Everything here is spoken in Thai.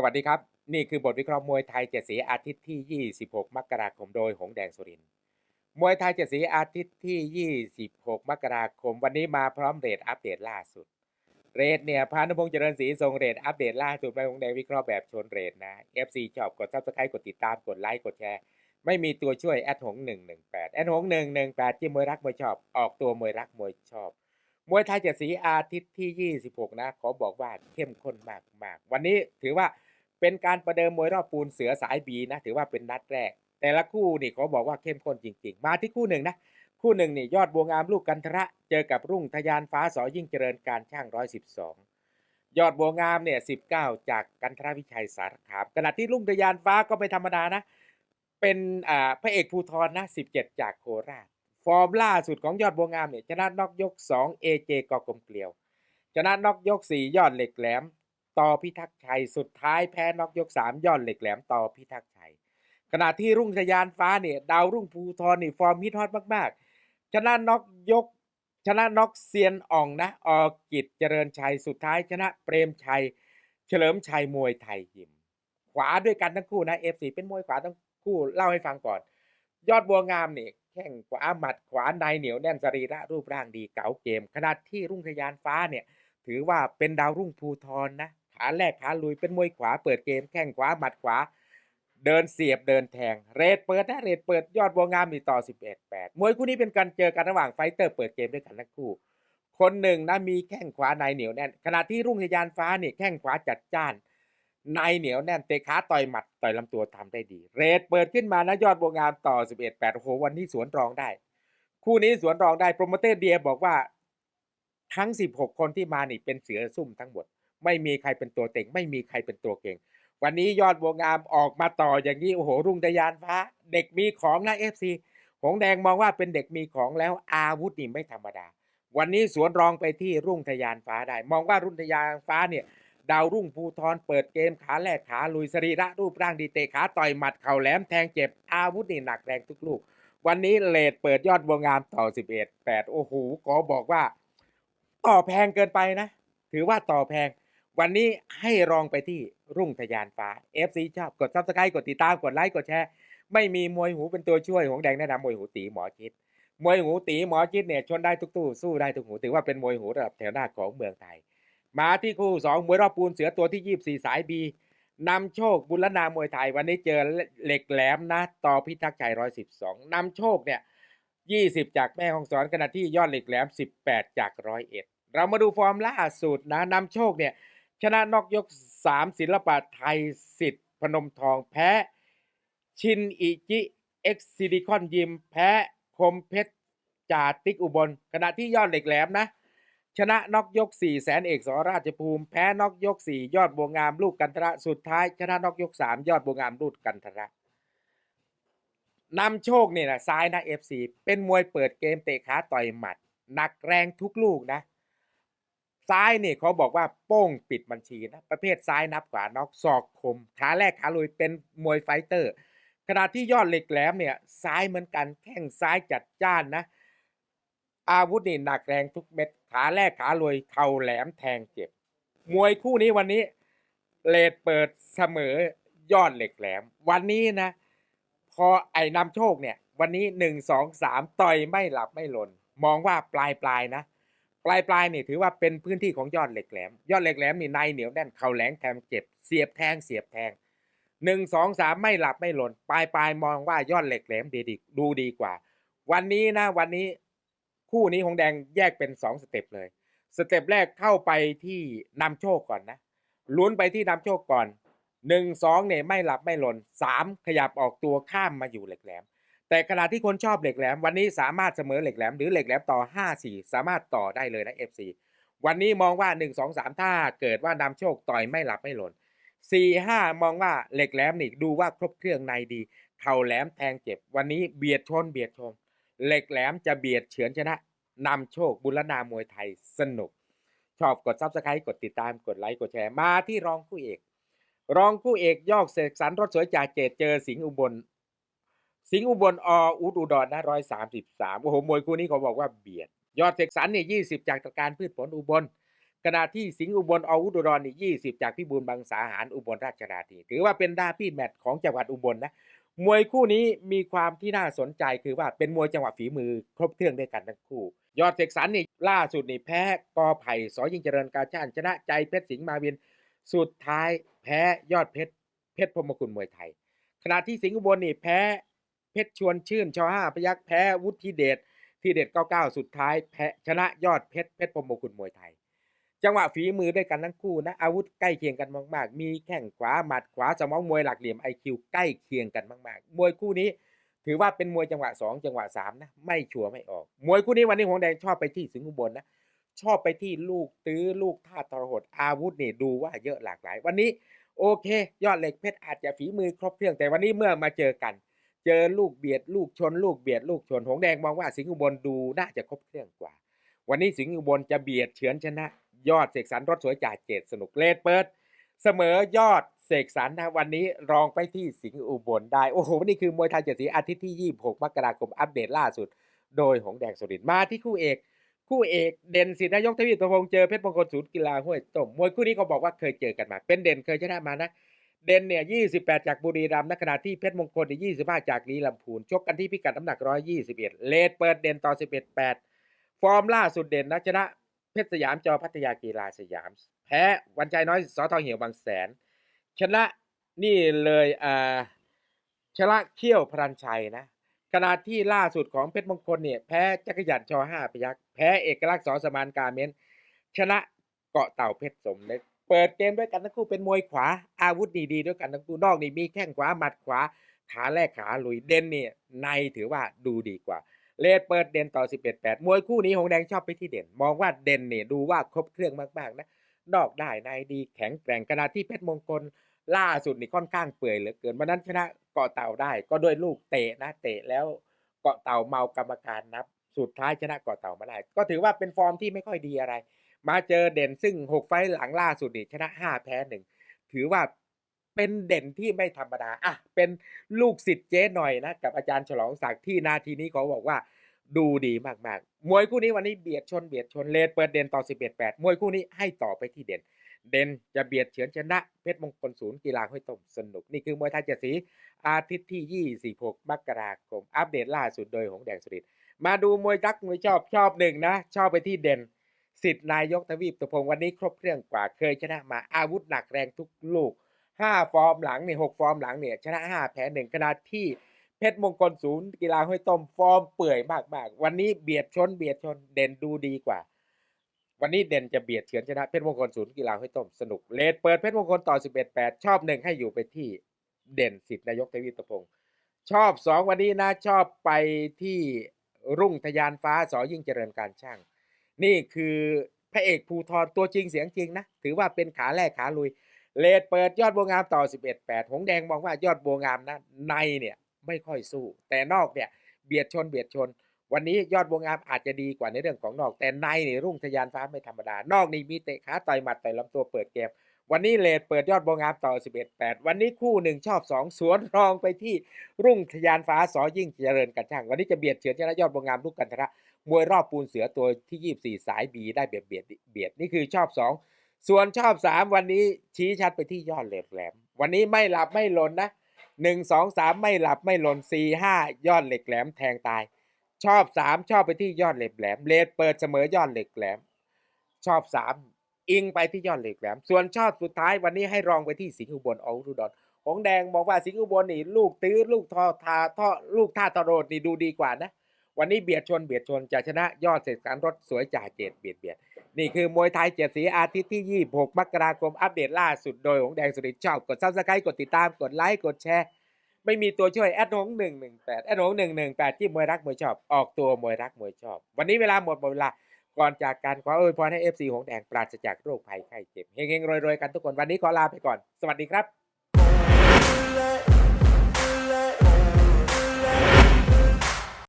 สวัสดีครับ นี่คือบทวิเคราะห์มวยไทยเจ็ดสีอาทิตย์ที่ 26 มกราคมโดยหงแดงสุรินมวยไทยเจ็ดสีอาทิตย์ที่ 26 มกราคม วันนี้มาพร้อมเรทอัปเดตล่าสุด เรทเนี่ยพานุพงษ์เจริญศรีส่งเรทอัปเดตล่าสุดไปหงแดงวิเคราะห์แบบชนเรทนะ FC ชอบกดซับสไครต์กดติดตามกดไลค์กดแชร์ ไม่มีตัวช่วยแอดหง118แอดหง118ที่มวยรักมวยชอบ ออกตัวมวยรักมวยชอบมวยไทยเจ็ดสีอาทิตย์ที่ 26 นะ ขอบอกว่าเข้มข้นมากมากๆวันนี้ถือว่า เป็นการประเดิมมวยรอบปูนเสือสายบีนะถือว่าเป็นนัดแรก แต่ละคู่นี่เขอบอกว่าเข้มข้นจริง ๆ มาที่คู่หนึ่งนะคู่หนึ่งนี่ยอดบัวงามลูกกันทระเจอกับรุ่งทยานฟ้าสอยิ่งเจริญการช่าง112ยอดบัวงามเนี่ย19จากกันทรวิชัยสารคามขณะที่รุ่งทยานฟ้าก็ไม่ธรรมดานะเป็นอ่าพระเอกภูทรนะ17จากโคราช ฟอร์มล่าสุดของยอดบัวงามเนี่ยชนะนอกยก2 AJ กอกลมเกลียวชนะนอกยก4ยอดเหล็กแหลม ต่อพิทักษ์ชัย สุดท้ายแพ้นอกยก 3ยอดเหล็กแหลมต่อพิทักษ์ชัย ขณะที่รุ่งทยานฟ้าเนี่ยดาวรุ่งภูทรนี่ฟอร์มฮิตฮอตมากๆ ชนะนอกยก ชนะนอกเซียนอ่องนะออกิจเจริญชัยสุดท้ายชนะเปรมชัย เฉลิมชัยมวยไทยยิม ขวาด้วยกันทั้งคู่นะ F4 เป็นมวยขวาทั้งคู่เล่าให้ฟังก่อน ยอดบัวงามนี่แข้งขวาหมัดขวาในเหนียวแน่นสรีระรูปร่างดีเก๋าเกมขณะที่รุ่งทยานฟ้าเนี่ยถือว่าเป็นดาวรุ่งภูทรนะ ขาแรกขาลุยเป็นมวยขวาเปิดเกมแข้งขวาหมัดขวา เดินเสียบเดินแทง เรทเปิดนะเรทเปิดยอดบัวงามมีต่อ 11 8 มวยคู่นี้เป็นการเจอกันระหว่างไฟเตอร์เปิดเกมด้วยกันทั้งคู่ คนหนึ่งนะมีแข้งขวาในเหนียวแน่น ขณะที่รุ่งทยานฟ้านี่แข้งขวาจัดจ้านในเหนียวแน่นเตะขาต่อยหมัดต่อยลำตัวทำได้ดี เรทเปิดขึ้นมานะยอดบัวงามต่อ 11 8โอ้โหวันนี้สวนรองได้ คู่นี้สวนรองได้โปรโมเตอร์เดียบอกว่าทั้ง 16 คนที่มานี่เป็นเสือซุ่มทั้งหมด ไม่มีใครเป็นตัวเต็ง ไม่มีใครเป็นตัวเก่ง วันนี้ยอดบัวงามออกมาต่ออย่างนี้โอ้โหรุ่งทยานฟ้า เด็กมีของนะเอฟซีหงแดงมองว่าเป็นเด็กมีของแล้วอาวุธนี่ไม่ธรรมดา วันนี้สวนรองไปที่รุ่งทยานฟ้าได้ มองว่ารุ่งทยานฟ้าเนี่ยดาวรุ่งภูทรเปิดเกมขาแรกขาลุยสรีระรูปร่างดีเตะขาต่อยหมัดเข่าแหลมแทงเจ็บอาวุธนี่หนักแรงทุกลูก วันนี้เลดเปิดยอดบัวงามต่อ 11 8 โอ้โหขอบอกว่า ต่อแพงเกินไปนะ ถือว่าต่อแพง วันนี้ให้รองไปที่รุ่งทยานฟ้า FC ชอบกดซับสไครต์กดติดตามกดไลค์กดแชร์ไม่มีมวยหูเป็นตัวช่วยของแดงแนะนำมวยหูตีหมอชิดมวยหูตีหมอชิดเนี่ยชนได้ทุกตู้สู้ได้ทุกหูถือว่าเป็นมวยหูระดับแถวหน้าของเมืองไทย มาที่คู่สองมวยรอบปูนเสือตัวที่ 24 สายบีนำโชคบุรณามวยไทย วันนี้เจอเหล็กแหลมนะต่อพิทักษ์ชัย112นำโชคเนี่ย20 จากแม่ของสอนขณะที่ยอดเหล็กแหลม 18 จากร้อยเอ็ดเรามาดูฟอร์มล่าสุดนะนำโชคเนี่ย ชนะนอกยก 3 ศิลปะไทยสิทธิ์พนมทองแพ้ ชินอิจิเอ็กซิลิคอนยิม แพ้คมเพชรจาติกอุบล ขณะที่ยอดเหล็กแหลมนะ ชนะนอกยก 4 แสนเอกสราชภูมิ แพ้นอกยก 4 ยอดบัวงามลูกกันทระสุดท้าย ชนะนอกยก 3 ยอดบัวงามลูกกันทระนำโชคเนี่ยนะซ้ายนะเอฟซีเป็นมวยเปิดเกมเตะขาต่อยหมัด หนักแรงทุกลูกนะ ซ้ายเนี่ยเขาบอกว่าโป้งปิดบัญชีนะประเภทซ้ายนับขวานอกศอกคมขาแรกขาลุยเป็นมวยไฟเตอร์ ขณะที่ยอดเหล็กแหลมเนี่ยซ้ายเหมือนกันแข้งซ้ายจัดจ้านนะ อาวุธนี่หนักแรงทุกเม็ดขาแรกขาลุยเข่าแหลมแทงเจ็บ มวยคู่นี้วันนี้เลดเปิดเสมอยอดเหล็กแหลม วันนี้นะ พอไอ้นำโชคเนี่ย วันนี้หนึ่งสองสามต่อยไม่หลับไม่หล่นมองว่าปลายปลายๆนะ ปลายปลายนี่ถือว่าเป็นพื้นที่ของยอดเหล็กแหลม ยอดเหล็กแหลมนี่ในเหนียวแน่นเข่าแหลงแทงเจ็บ เสียบแทงเสียบแทงหนึ่งสองสามไม่หลับไม่หล่นปลายปลายๆมองว่ายอดเหล็กแหลมดีดีดูดีกว่า วันนี้นะวันนี้คู่นี้ของแดงแยกเป็นสองสเต็ปเลย สเต็ปแรกเข้าไปที่นำโชคก่อนนะลุ้นไปที่นำโชคก่อนหนึ่งสองเนี่ยไม่หลับไม่หล่นสามขยับออกตัวข้ามมาอยู่เหล็กแหลม แต่ขณะที่คนชอบเหล็กแหลม วันนี้สามารถเสมอเหล็กแหลมหรือเหล็กแหลมต่อ 5 4 สามารถต่อได้เลยนะ FC วันนี้มองว่า 1 2 3 ถ้าเกิดว่านำโชคต่อยไม่หลับไม่หล่น4 5 มองว่าเหล็กแหลมนี่ดูว่าครบเครื่องในดี เข่าแหลมแทงเจ็บ วันนี้เบียดชนเบียดชนเหล็กแหลมจะเบียดเฉือนชนะนำโชคบุรณามวยไทยสนุก ชอบกดซับสไครต์กดติดตามกดไลค์กดแชร์มาที่รองคู่เอก รองคู่เอกยอกเสกสรรรถสวยจากเจดเจอสิงห์อุบล สิงห์อุบลออุดอุดรนะร้อยสามสิบสามโอ้โหมวยคู่นี้เขาบอกว่าเบียด ยอดเสกสรรเนี่ยยี่สิบจากตะการพืชผลอุบลขณะที่สิงห์อุบลอาวุธอุดรนี่20จากพิบูลบางสาหารอุบลราชธานีถือว่าเป็นดาพี่แมตช์ของจังหวัดอุบลนะมวยคู่นี้มีความที่น่าสนใจคือว่าเป็นมวยจังหวะฝีมือครบเครื่องด้วยกันทั้งคู่ ยอดเสกสรรนี่ล่าสุดนี่แพ้กอไผ่สอยิงเจริญกาชาญชนะใจเพชรสิงห์มาวินสุดท้ายแพ้ยอดเพชรเพชรพรมคุณมวยไทย ขณะที่สิงห์อุบลนี่แพ้ รชวนชื่นชอห้าพยักแพ้วุฒิเดชที่เด็ด99 สุดท้ายแพ้ชนะยอดเพชรเพชรพรหมคุณมวยไทย จังหวะฝีมือด้วยกันทั้งคู่นะอาวุธใกล้เคียงกันมากๆ มีแข้งขวาหมัดขวาสมองมวยหลักเหลี่ยมไอคิวใกล้เคียงกันมากๆ มวยคู่นี้ ถือว่าเป็นมวยจังหวะ 2 จังหวะ3นะไม่ชัวร์ไม่ออก มวยคู่นี้วันนี้หงแดงชอบไปที่สิงห์อุบลนะชอบไปที่ลูกตื้อลูกท่าทรหดอาวุธนี่ดูว่าเยอะหลากหลาย วันนี้โอเค ยอดเหล็กเพชรอาจจะฝีมือครบเครื่องแต่วันนี้เมื่อมาเจอกัน เจอลูกเบียด ลูกชน ลูกเบียด ลูกชนหงแดงมองว่าสิงห์อุบลดูน่าจะครบเครื่องกว่า วันนี้สิงห์อุบลจะเบียดเฉือนชนะ ยอดเสกสรรรถสวยจ่าเจตสนุกเลดเปิด เสมอยอดเสกสรรนะวันนี้รองไปที่สิงห์อุบลได้ โอ้โหนี่คือมวยไทยเจ็ดสีอาทิตย์ที่ 26 มกราคมอัปเดตล่าสุด โดยหงแดงสุรินมาที่คู่เอกคู่เอกเด่นสิทธินายกทวีตพงษ์เจอเพชรมงคลศูนย์กีฬาห้วยต้มมวยคู่นี้เขาบอกว่าเคยเจอกันมา เป็นเด่นเคยชนะมานะ เด่นเนี่ย28จากบุรีรัมย์นขณะที่เพชรมงคลเนี่ย25จากลีลำพูน ชกกันที่พิกัดน้ำหนัก121เลดเปิดเด่นต่อ11 8ฟอร์มล่าสุดเด่นนะชนะเพชรสยามจอพัทยากีฬาสยาม แพ้วันใจน้อยสอทองเหี่ยวบางแสน ชนะนี่เลยอ่าชนะเขี้ยวพรันชัยนะขณะที่ล่าสุดของเพชรมงคลเนี่ยแพ้จักรยันชอห้าพยักษ์แพ้เอกลักษณ์สอสมานการเมนชนะเกาะเต่าเพชรสมเล็ก เปิดเกมด้วยกันทั้งคู่เป็นมวยขวา อาวุธดีๆด้วยกันทั้งคู่นอกนี่มีแข้งขวาหมัดขวา ขาแรกขาลุยเด่นเนี่ยในถือว่าดูดีกว่าเลดเปิดเด่นต่อ 11 8 มวยคู่นี้หงแดงชอบไปที่เด่น มองว่าเด่นเนี่ยดูว่าครบเครื่องมากๆนะนอกได้ในดีแข็งแกร่งขณะที่เพชรมงคลล่าสุดนี่ค่อนข้างเปื่อยเหลือเกินวันนั้นชนะเกาะเต่าได้ ก็ด้วยลูกเตะนะเตะแล้วเกาะเต่าเมากรรมการนับ สุดท้ายชนะเกาะเต่ามาได้ก็ถือว่าเป็นฟอร์มที่ไม่ค่อยดีอะไร มาเจอเด่นซึ่ง 6 ไฟหลังล่าสุดนี่ชนะ 5 แพ้หนึ่งถือว่าเป็นเด่นที่ไม่ธรรมดาอะเป็นลูกศิษย์เจ๊หน่อยนะ กับอาจารย์ฉลองศักดิ์ที่นาทีนี้เขาบอกว่าดูดีมากๆ มวยคู่นี้วันนี้เบียดชนเบียดชนเลดเปิดเด่นต่อ 11 8 มวยคู่นี้ให้ต่อไปที่เด่น เด่นจะเบียดเฉือนชนะเพชรมงคลศูนย์กีฬาห้วยต้มสนุก นี่คือมวยไทยเจ็ดสีอาทิตย์ที่ 26 มกราคม อัปเดตล่าสุดโดยหงแดงสุรินทร์มาดูมวยรักมวยชอบชอบหนึ่งนะ ชอบไปที่เด่น สิทธิ์นายกทวีปตะพงศ์วันนี้ครบเครื่องกว่าเคยชนะมาอาวุธหนักแรงทุกลูก 5 ฟอร์มหลังเนี่ย6ฟอร์มหลังเนี่ยชนะ 5 แพ้หนึ่งขณะที่เพชรมงคลศูนย์กีฬาห้วยต้มฟอร์มเปื่อยมากๆ วันนี้เบียดชนเบียดชนเด่นดูดีกว่า วันนี้เด่นจะเบียดเฉือนชนะเพชรมงคลศูนย์กีฬาห้วยต้มสนุกเลดเปิดเพชรมงคลต่อ 11 8 ชอบหนึ่งให้อยู่ไปที่เด่นสิทธิ์นายกทวีปตะพงศ์ชอบสองวันนี้นะชอบไปที่รุ่งทยานฟ้าสอยิ่งเจริญการช่าง นี่คือพระเอกภูทรตัวจริงเสียงจริงนะ ถือว่าเป็นขาแรกขาลุย เลดเปิดยอดบัวงามต่อ 11 8 หงแดงมองว่ายอดบัวงามนะในเนี่ยไม่ค่อยสู้ แต่นอกเนี่ยเบียดชนเบียดชน วันนี้ยอดบัวงามอาจจะดีกว่าในเรื่องของนอก แต่ในนี่รุ่งทยานฟ้าไม่ธรรมดา นอกนี่มีเตะขาต่อยหมัดต่อยลำตัวเปิดเกมวันนี้เลดเปิดยอดบัวงามต่อ 11 8 วันนี้คู่หนึ่งชอบ 2 สวนรองไปที่รุ่งทยานฟ้าสอยิ่งเจริญกันช่าง วันนี้จะเบียดเฉือนชนะยอดบัวงามลูกกันทระ มวยรอบปูนเสือตัวที่ 24 สายบีได้เบียดเบียดเบียดนี่คือชอบ 2 ส่วนชอบ 3 วันนี้ชี้ชัดไปที่ยอดเหล็กแหลม วันนี้ไม่หลับไม่หลนนะ 1 2 3 ไม่หลับไม่หลน4 5 ยอดเหล็กแหลมแทงตาย ชอบ 3 ชอบไปที่ยอดเหล็กแหลมเลดเปิดเสมอยอดเหล็กแหลม ชอบ 3 อิงไปที่ยอดเหล็กแหลม ส่วนชอบสุดท้ายวันนี้ให้รองไปที่สิงห์อุบลเอาอุดรหงแดงบอกว่าสิงห์อุบลนี่ลูกตื้อลูกทอทาท่อลูกท่าตะโรดนี่ดูดีกว่านะ วันนี้เบียดชนเบียดชนจะชนะยอดเสกสรรรถสวยจ่าเจดเบียดเบียดนี่คือมวยไทยเจ็ดสีอาทิตย์ที่ 26 มกราคมอัปเดตล่าสุดโดยหงแดงสุรินชอบกดซับสไครต์กดติดตามกดไลค์กดแชร์ ไม่มีตัวช่วยแอดหงหนึ่งหนึ่งแปดแอดหงหนึ่งหนึ่งแปดที่มวยรักมวยชอบออกตัวมวยรักมวยชอบ วันนี้เวลาหมดหมดเวลาก่อนจากการขออวยพรให้ FC หงแดงปราศจากโรคภัยไข้เจ็บเฮงๆรวยๆกันทุกคนวันนี้ขอลาไปก่อน สวัสดีครับ